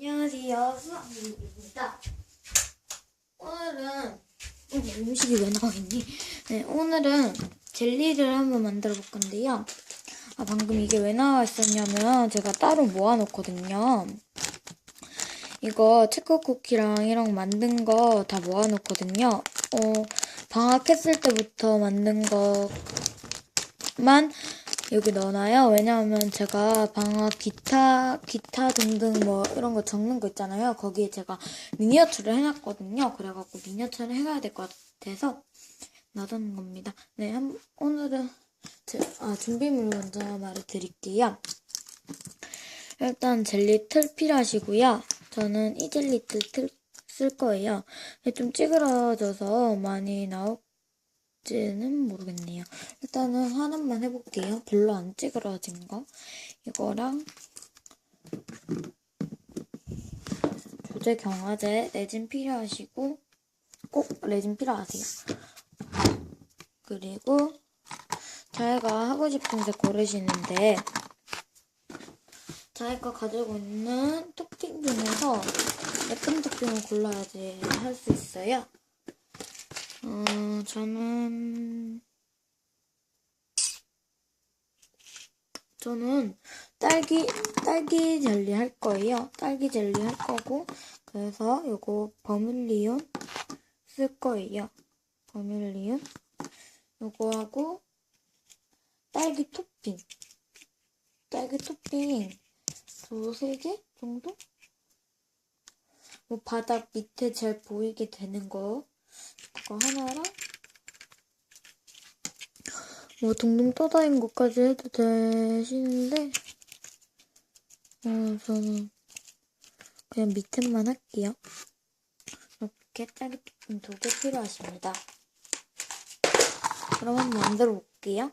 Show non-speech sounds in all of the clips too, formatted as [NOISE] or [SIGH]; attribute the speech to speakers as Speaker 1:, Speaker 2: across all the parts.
Speaker 1: 안녕하세요. 수학입니다. 오늘은 어, 음식이 왜 나와있니? 네, 오늘은 젤리를 한번 만들어 볼 건데요. 아, 방금 이게 왜 나와 있었냐면 제가 따로 모아놓거든요. 이거 체코 쿠키랑 이런 거 만든 거 다 모아놓거든요. 어, 방학했을 때부터 만든 것만 여기 넣어놔요. 왜냐하면 제가 방학 기타, 기타 등등 뭐 이런 거 적는 거 있잖아요. 거기에 제가 미니어처를 해놨거든요. 그래갖고 미니어처를 해가야 될 것 같아서 놔두는 겁니다. 네, 한, 오늘은 제, 아, 준비물 먼저 말을 드릴게요. 일단 젤리 틀 필요하시고요. 저는 이 젤리 틀, 틀쓸 거예요. 좀 찌그러져서 많이 나올 지는 모르겠네요. 일단은 하나만 해볼게요. 별로 안 찌그러진 거. 이거랑 조제 경화제 레진 필요하시고 꼭 레진 필요하세요. 그리고 자기가 하고 싶은 색 고르시는데 자기가 가지고 있는 토핑 중에서 예쁜 토핑을 골라야지 할 수 있어요. 어, 저는 저는 딸기 딸기 젤리 할 거예요. 딸기 젤리 할 거고 그래서 요거 버밀리온 쓸 거예요. 버밀리온 요거 하고 딸기 토핑 딸기 토핑 두세 개 정도? 뭐 바닥 밑에 잘 보이게 되는 거그 거 하나랑 뭐 둥둥 떠다닌 것까지 해도 되시는데 어 저는 그냥 밑에만 할게요. 이렇게 딸기 토핑 두개 필요하십니다. 그럼 한번 만들어 볼게요.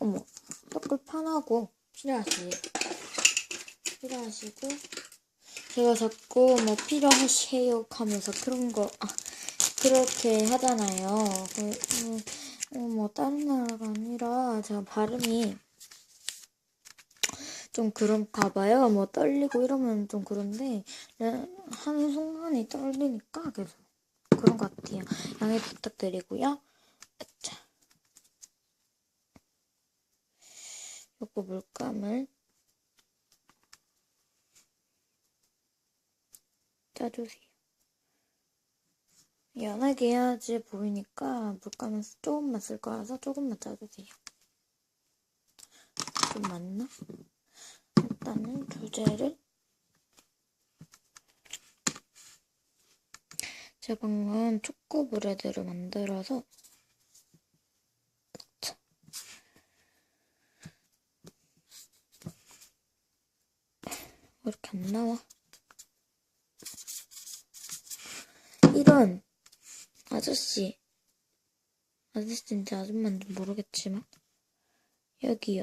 Speaker 1: 어머, 떡글판하고 필요하시, 필요하시고, 제가 자꾸 뭐 필요하세요 하면서 그런 거, 아, 그렇게 하잖아요. 그, 음, 어, 뭐, 다른 나라가 아니라 제가 발음이 좀 그런가 봐요. 뭐, 떨리고 이러면 좀 그런데, 네, 하는 순간이 떨리니까 계속 그런 것 같아요. 양해 부탁드리고요. 자. 요거 물감을 짜주세요. 연하게 해야지 보이니까 물감을 조금만 쓸 거라서 조금만 짜주세요. 좀 맞나? 일단은 주제를 제가 방금 초코 브레드를 만들어서 왜 이렇게 안 나와? 이런 아저씨. 아저씨인지 아줌마인지 모르겠지만 여기요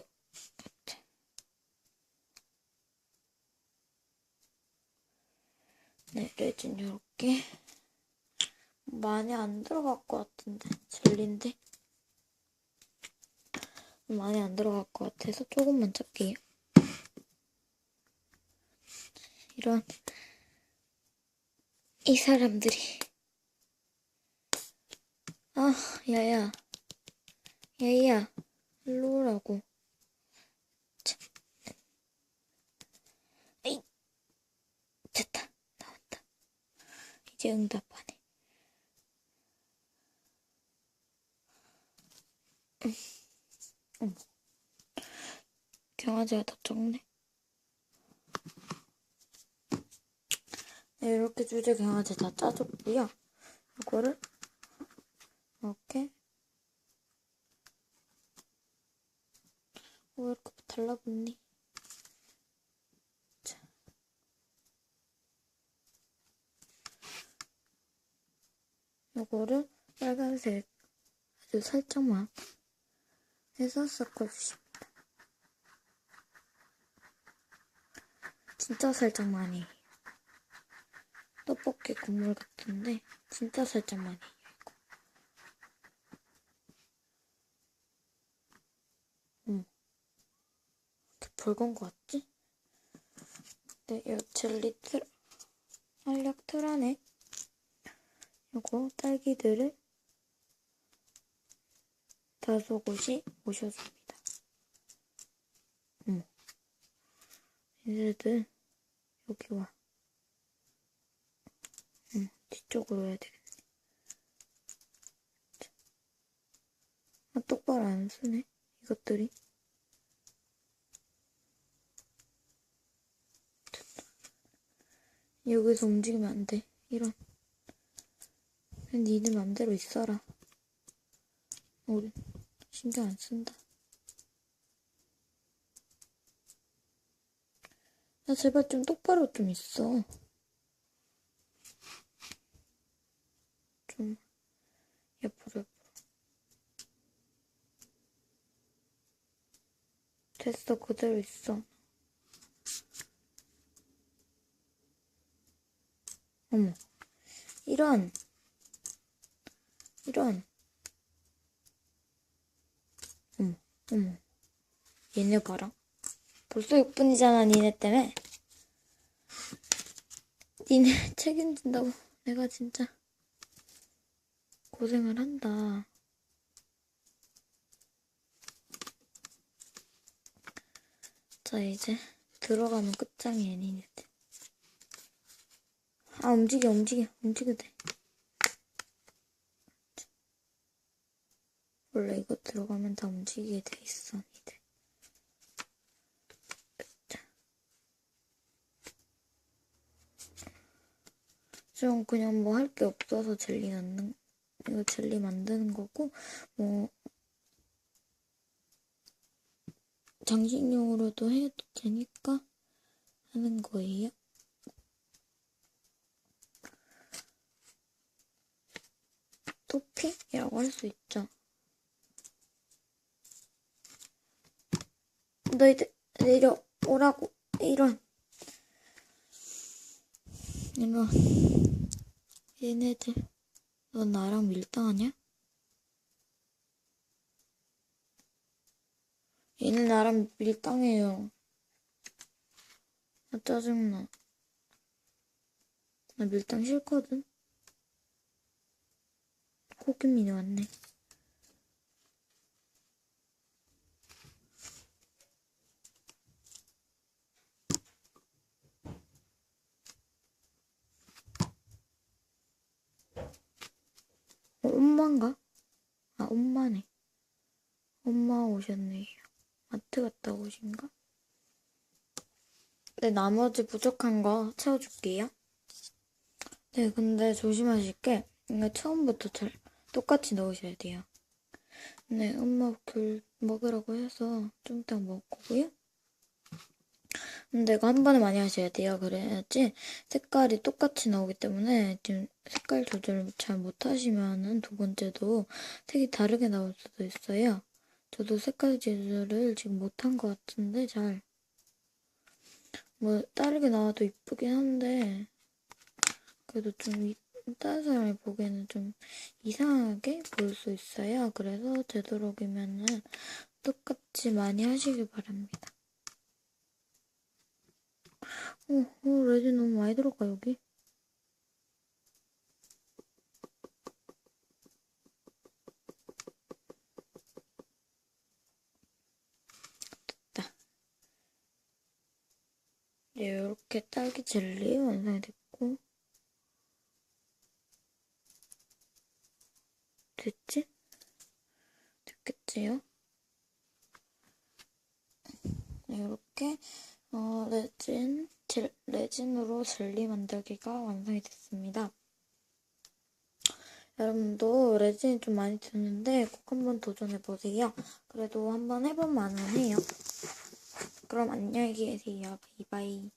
Speaker 1: 네 레진 이렇게. 많이 안 들어갈 것 같은데 젤리인데? 많이 안 들어갈 것 같아서 조금만 짤게요. 이런 이 사람들이 아 야야. 야야 일로 오라고. 참. 에이. 됐다. 나왔다. 이제 응답하네 음. 어머. 경화제가 더 적네. 네, 이렇게 주제 강아지 다 짜줬고요. 이거를 이렇게 왜 이렇게 달라붙니? 자. 이거를 빨간색 아주 살짝만 해서 섞어주십니다. 진짜 살짝만이 떡볶이 국물 같은데 진짜 살짝만 해요 이거. 음. 이렇게 붉은 거 같지? 네, 요 젤리 틀, 알약 틀 안에 요거 딸기들을 다섯 곳이 오셔줍니다. 어머. 얘네들 여기 와. 어머, 뒤쪽으로 해야 되겠네. 아, 똑바로 안 쓰네, 이것들이. 여기서 움직이면 안 돼. 이런. 그냥 니들 맘대로 있어라. 우리 신경 안 쓴다. 야, 제발 좀 똑바로 좀 있어. 좀, 옆으로, 옆으로. 됐어, 그대로 있어. 어머, 이런, 이런. 어머, 어머. 얘네 봐라. 벌써 6분이잖아, 니네 때문에. 니네 [LAUGHS] 책임진다고 내가 진짜 고생을 한다. 자, 이제 들어가면 끝장이야, 니네들. 아, 움직여, 움직여, 움직여 돼. 원래 이거 들어가면 다 움직이게 돼 있어, 니들. 자. 좀 그냥 뭐 할 게 없어서 젤리 넣는, 이거 젤리 만드는 거고, 뭐, 장식용으로도 해도 되니까 하는 거예요. 토핑이라고 할 수 있죠. 너희들 내려오라고 이런 이런 얘네들 너 나랑 밀당하냐? 얘네 나랑 밀당해요. 아 짜증나. 나 밀당 싫거든. 코끼민이 왔네. 어, 엄마인가? 아, 엄마네. 엄마 오셨네요. 마트 갔다 오신가? 네, 나머지 부족한 거 채워줄게요. 네, 근데 조심하실 게, 이거 처음부터 잘 똑같이 넣으셔야 돼요. 네, 엄마 귤 먹으라고 해서 좀 이따 먹을 거고요. 근데 이거 한 번에 많이 하셔야 돼요. 그래야지 색깔이 똑같이 나오기 때문에 지금 색깔 조절을 잘 못하시면은 두 번째도 색이 다르게 나올 수도 있어요. 저도 색깔 조절을 지금 못한 것 같은데 잘. 뭐 다르게 나와도 이쁘긴 한데 그래도 좀 이- 다른 사람이 보기에는 좀 이상하게 보일 수 있어요. 그래서 되도록이면은 똑같이 많이 하시길 바랍니다. 어, 어, 레진 너무 많이 들어가, 여기. 됐다. 네, 이렇게 딸기 젤리 완성이 됐고. 됐지? 됐겠지요? 네, 이렇게 어, 레진, 젤, 레진으로 젤리 만들기가 완성이 됐습니다. 여러분도 레진이 좀 많이 드는데 꼭 한번 도전해보세요. 그래도 한번 안 해요. 그럼 안녕히 계세요. 바이바이.